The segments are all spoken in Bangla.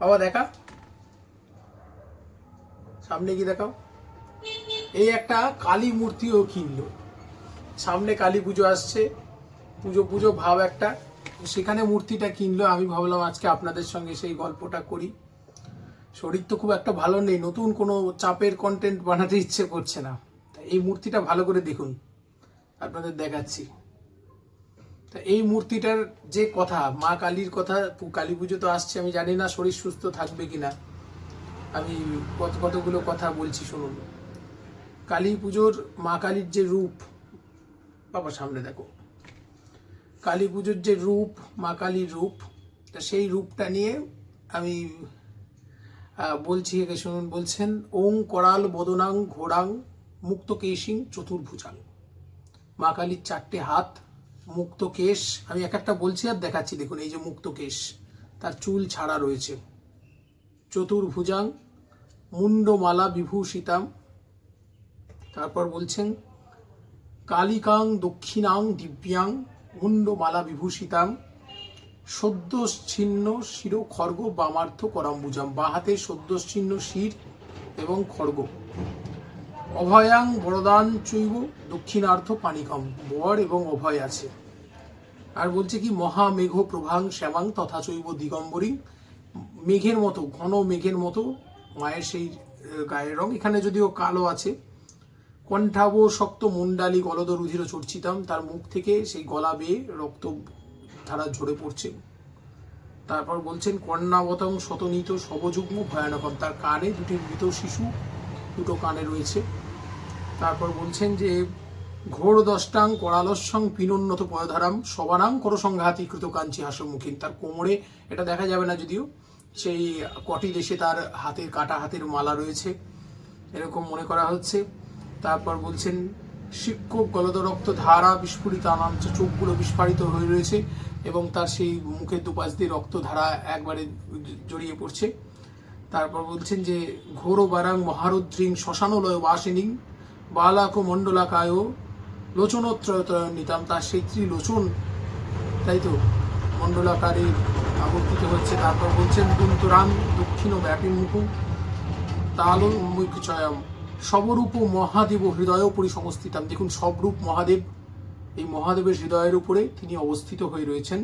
বাবা দেখা। সামনে কি দেখাও। এই একটা কালী মূর্তিও কিনলো। সামনে কালী পুজো আসছে। পুজো পুজো ভাব একটা। সেখানে মূর্তিটা কিনলো। আমি ভাবলাম আজকে আপনাদের সঙ্গে সেই গল্পটা করি। শরীর তো খুব একটা ভালো নেই। নতুন কোনো চাপের কন্টেন্ট বানাতে ইচ্ছে করছে না। এই মূর্তিটা ভালো করে দেখুন। আপনাদের দেখাচ্ছি। তা এই মূর্তিটার যে কথা, মা কালীর কথা কালী পুজো তো আসছে, আমি জানি না শরীর সুস্থ থাকবে কিনা। আমি কত, কতগুলো কথা বলছি, শুনুন। কালী পুজোর মা কালীর যে রূপ, বাবা সামনে দেখো। কালী পুজোর যে রূপ, মা কালীর রূপ, তা সেই রূপটা নিয়ে আমি বলছি, একে শুনুন, বলছেন, ওং করাল বদনাং ঘোড়াং মুক্ত কেশিং চতুর্ভুজাং। মা কালীর চারটে হাত মুক্ত কেশ। আমি এক একটা বলছি আর দেখাচ্ছি। দেখুন, এই যে মুক্ত কেশ, তার চুল ছাড়া রয়েছে। চতুর্ভুজাং মুন্ডমালা বিভূষিতাম। তারপর বলছেন, কালিকাং দক্ষিণাং দিব্যাং মুন্ডমালা বিভূষিতাম। সদ্যচ্ছিন্ন শির খর্গ বামার্থ করাম্বুজাম। বা হাতে সদ্যচ্ছিন্ন শির এবং খর্গ। অভয়াং বরদান চৈব দক্ষিণার্থ পানিকম বর এবং অভয় আছে। আর বলছে কি মহামেঘ প্রভাং শ্যামাং তথা চৈব দিগম্বরী। মেঘের মতো, ঘন মেঘের মতো, মায়ের সেই গায়ের রং। এখানে যদিও কালো আছে, কণ্ঠাব শক্ত মুন্ডালি গলদ রুধির চর্চিতাম। তার মুখ থেকে সেই গলা বেয়ে রক্ত ধারা ঝরে পড়ছে। তারপর বলছেন কন্যাবতং শতনীত সবযুগ্ম ভয়ানকম। তার কানে দুটি মৃত শিশু, দুটো কানে রয়েছে। তারপর বলছেন যে ঘোর দষ্টাং করালস্যং পিনোন্নত পয়ধারাম, সবানাং কর সংঘাতি কৃত কাঞ্চি হাসমুখীন তার কোমরে এটা দেখা যাবে না যদিও, সেই কটি দেশে তার হাতের কাটা হাতের মালা রয়েছে, এরকম মনে করা হচ্ছে। তারপর বলছেন, শিক্ষক গলদরক্ত ধারা বিস্ফোরিত আনাঞ্চ চোখগুলো বিস্ফারিত হয়ে রয়েছে এবং তার সেই মুখের দুপাশ দিয়ে রক্তধারা একবারে জড়িয়ে পড়ছে। তারপর বলছেন যে ঘোর বারাং মহারুদ্রিং শ্মশানলয় বাসিনীং বালাক মণ্ডলাকায় লোচনত্রয়তয়ন নিতাম, তার সেই ত্রিলোচন, তাই তো? মণ্ডলাকারে আবর্তিত হচ্ছে, তারপর বলছেন কুন্তরাম দক্ষিণ ব্যাপী মুখু তাল মুখচয়ম সবরূপ মহাদেব হৃদয় পরিসংস্থিতাম দেখুন, সবরূপ মহাদেব, এই মহাদেবের হৃদয়ের উপরে তিনি অবস্থিত হয়ে রয়েছেন।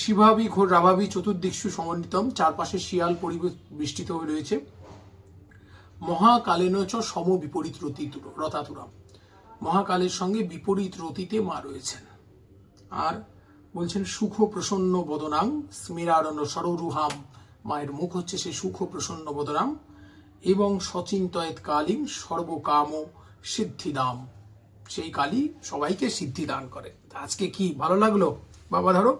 শিভাবি, ঘোর রাভাবি চতুর্দিক্ষু সমন্বিতম, চারপাশে শিয়াল পরিবেষ্টিত হয়ে রয়েছে। মহাকালেন চ সম বিপরীত রতি রতাতুরাম। মহাকালের সঙ্গে বিপরীত রতিতে মা রয়েছেন। আর বলছেন সুখ প্রসন্ন বদনাং স্মিরারণ্য সররুহাম। মায়ের মুখ হচ্ছে সে সুখ প্রসন্ন বদনাম এবং সচিন্তয়েত কালীন সর্বকাম সিদ্ধিদাম। সেই কালী সবাইকে সিদ্ধি দান করে আজকে কি ভালো লাগল? বাবা ধরো।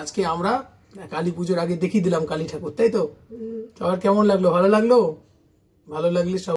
আজকে আমরা কালী পুজোর আগে দেখিয়ে দিলাম কালী ঠাকুর তাই তো? সবার কেমন লাগল? ভালো লাগল? ভালো লাগলে সব